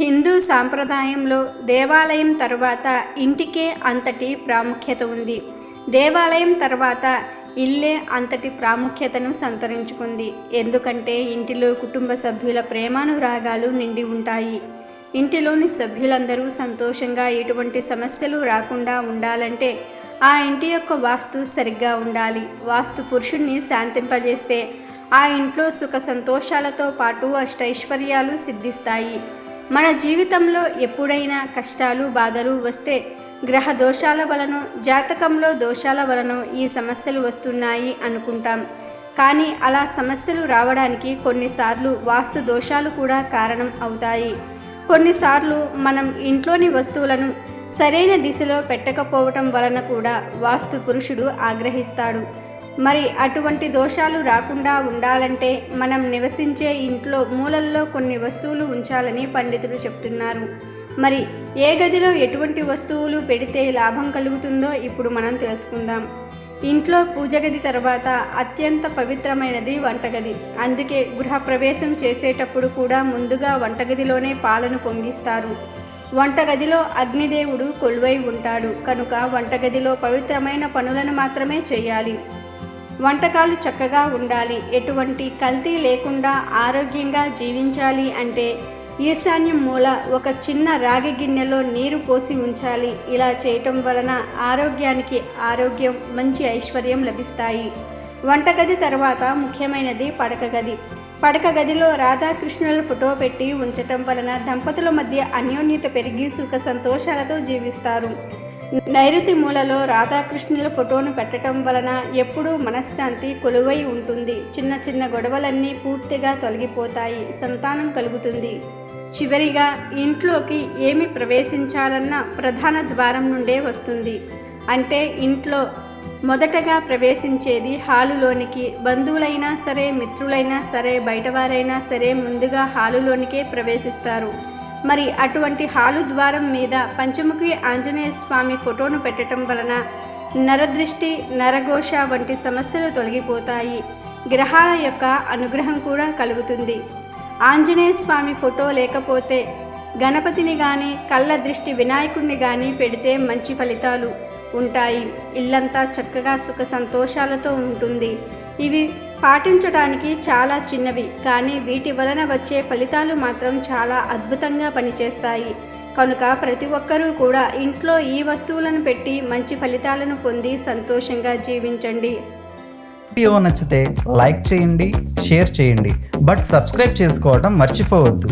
హిందూ సాంప్రదాయంలో దేవాలయం తర్వాత ఇంటికే అంతటి ప్రాముఖ్యత ఉంది. దేవాలయం తర్వాత ఇల్లే అంతటి ప్రాముఖ్యతను సంతరించుకుంది. ఎందుకంటే ఇంటిలో కుటుంబ సభ్యుల ప్రేమానురాగాలు నిండి ఉంటాయి. ఇంటిలోని సభ్యులందరూ సంతోషంగా ఎటువంటి సమస్యలు రాకుండా ఉండాలంటే ఆ ఇంటి యొక్క వాస్తు సరిగ్గా ఉండాలి. వాస్తు పురుషుణ్ణి శాంతింపజేస్తే ఆ ఇంట్లో సుఖ సంతోషాలతో పాటు అష్టైశ్వర్యాలు సిద్ధిస్తాయి. మన జీవితంలో ఎప్పుడైనా కష్టాలు బాధలు వస్తే గ్రహ దోషాల వలన జాతకంలో దోషాల వలన ఈ సమస్యలు వస్తున్నాయి అనుకుంటాం. కానీ అలా సమస్యలు రావడానికి కొన్నిసార్లు వాస్తు దోషాలు కూడా కారణం అవుతాయి. కొన్నిసార్లు మనం ఇంట్లోని వస్తువులను సరైన దిశలో పెట్టకపోవటం వలన కూడా వాస్తు పురుషుడు ఆగ్రహిస్తాడు. మరి అటువంటి దోషాలు రాకుండా ఉండాలంటే మనం నివసించే ఇంట్లో మూలల్లో కొన్ని వస్తువులు ఉంచాలని పండితులు చెప్తున్నారు. మరి ఏ గదిలో ఎటువంటి వస్తువులు పెడితే లాభం కలుగుతుందో ఇప్పుడు మనం తెలుసుకుందాం. ఇంట్లో పూజ గది తర్వాత అత్యంత పవిత్రమైనది వంటగది. అందుకే గృహప్రవేశం చేసేటప్పుడు కూడా ముందుగా వంటగదిలోనే పాలను పొంగిస్తారు. వంటగదిలో అగ్నిదేవుడు కొలువై ఉంటాడు. కనుక వంటగదిలో పవిత్రమైన పనులను మాత్రమే చేయాలి. వంటకాలు చక్కగా ఉండాలి. ఎటువంటి కల్తీ లేకుండా ఆరోగ్యంగా జీవించాలి అంటే ఈశాన్యం మూల ఒక చిన్న రాగి గిన్నెలో నీరు పోసి ఉంచాలి. ఇలా చేయటం వలన ఆరోగ్యానికి ఆరోగ్యం మంచి ఐశ్వర్యం లభిస్తాయి. వంటగది తర్వాత ముఖ్యమైనది పడక గది. పడక గదిలో రాధాకృష్ణుల ఫోటో పెట్టి ఉంచటం వలన దంపతుల మధ్య అన్యోన్యత పెరిగి సుఖ సంతోషాలతో జీవిస్తారు. నైరుతి మూలలో రాధాకృష్ణుల ఫోటోను పెట్టడం వలన ఎప్పుడూ మనశ్శాంతి కొలువై ఉంటుంది. చిన్న చిన్న గొడవలన్నీ పూర్తిగా తొలగిపోతాయి. సంతానం కలుగుతుంది. చివరిగా ఇంట్లోకి ఏమి ప్రవేశించాలన్న ప్రధాన ద్వారం నుండే వస్తుంది. అంటే ఇంట్లో మొదటగా ప్రవేశించేది హాలులోనికి. బంధువులైనా సరే మిత్రులైనా సరే బయటవారైనా సరే ముందుగా హాలులోనికే ప్రవేశిస్తారు. మరి అటువంటి హాలు ద్వారం మీద పంచముఖి ఆంజనేయ స్వామి ఫోటోను పెట్టడం వలన నరదృష్టి నరఘోష వంటి సమస్యలు తొలగిపోతాయి. గ్రహాల యొక్క అనుగ్రహం కూడా కలుగుతుంది. ఆంజనేయ స్వామి ఫోటో లేకపోతే గణపతిని కానీ కళ్ళ దృష్టి వినాయకుడిని కానీ పెడితే మంచి ఫలితాలు ఉంటాయి. ఇల్లంతా చక్కగా సుఖ సంతోషాలతో ఉంటుంది. ఇవి పాటించడానికి చాలా చిన్నవి కానీ వీటి వలన వచ్చే ఫలితాలు మాత్రం చాలా అద్భుతంగా పనిచేస్తాయి. కనుక ప్రతి ఒక్కరూ కూడా ఇంట్లో ఈ వస్తువులను పెట్టి మంచి ఫలితాలను పొంది సంతోషంగా జీవించండి. వీడియో నచ్చితే లైక్ చేయండి షేర్ చేయండి బట్ సబ్స్క్రైబ్ చేసుకోవడం మర్చిపోవద్దు.